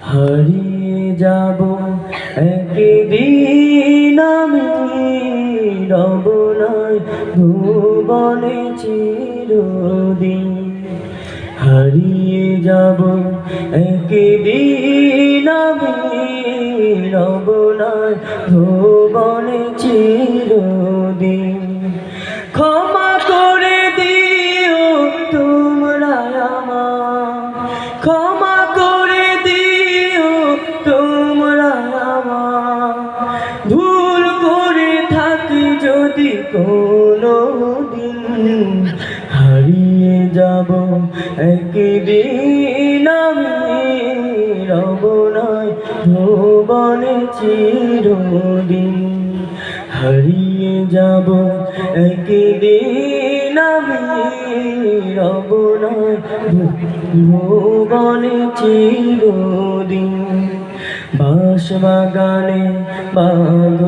হারিয়ে যাব একদিন আমি রব নয়, ভুবনে চিরদিন। হারিয়ে যাব একদিন আমি রব নয়, ভুবনে চিরদিন কোনো দিন হারিয়ে যাব একদিন আমি রব নয়, ভুবনে চিরদিন হারিয়ে যাব একদিন আমি রব নয়, ভুবনে চিরদিন বাস বাগানে স্থানে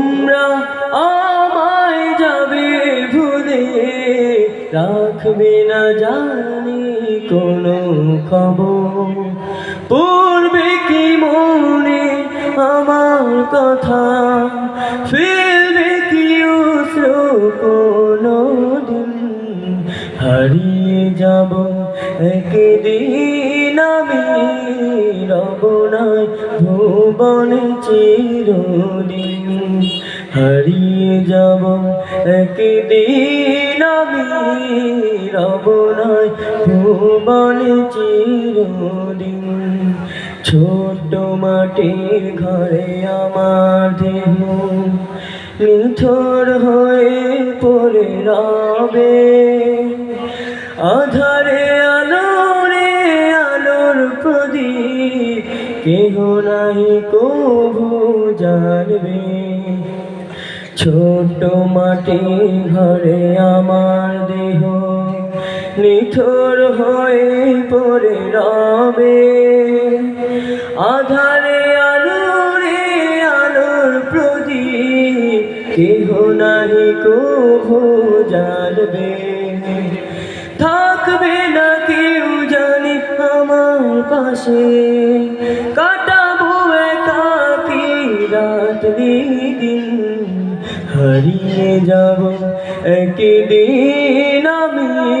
রাখবে না জানি কোনো খবর। পূর্বে কি মনে আমার কথা? ফেলবে কি কোনো দিন? হারিয়ে যাব একদিন আমি রব নয় ভুবনে চিরদিন। হারিয়ে যাব একদিন ভুবনে চিরদিন ছোট মাটির ঘরে আমার দেহ নিথর হয়ে পড়ে রবে। আধারে আলোরে আলোর প্রদীপ, কেহ নাই কবু জানবে। ছোট মাটি ঘরে আমার দেহ নিথর হয়ে পড়ে রবে। আধারে আলোরে আলোর প্রদীপ, কেহ নাহি কবু জানবে। থাকবে না কেউ জানি আমার পাশে। কাটাবো একাকি রাত দিন। হারিয়ে যাব একদিন আমি।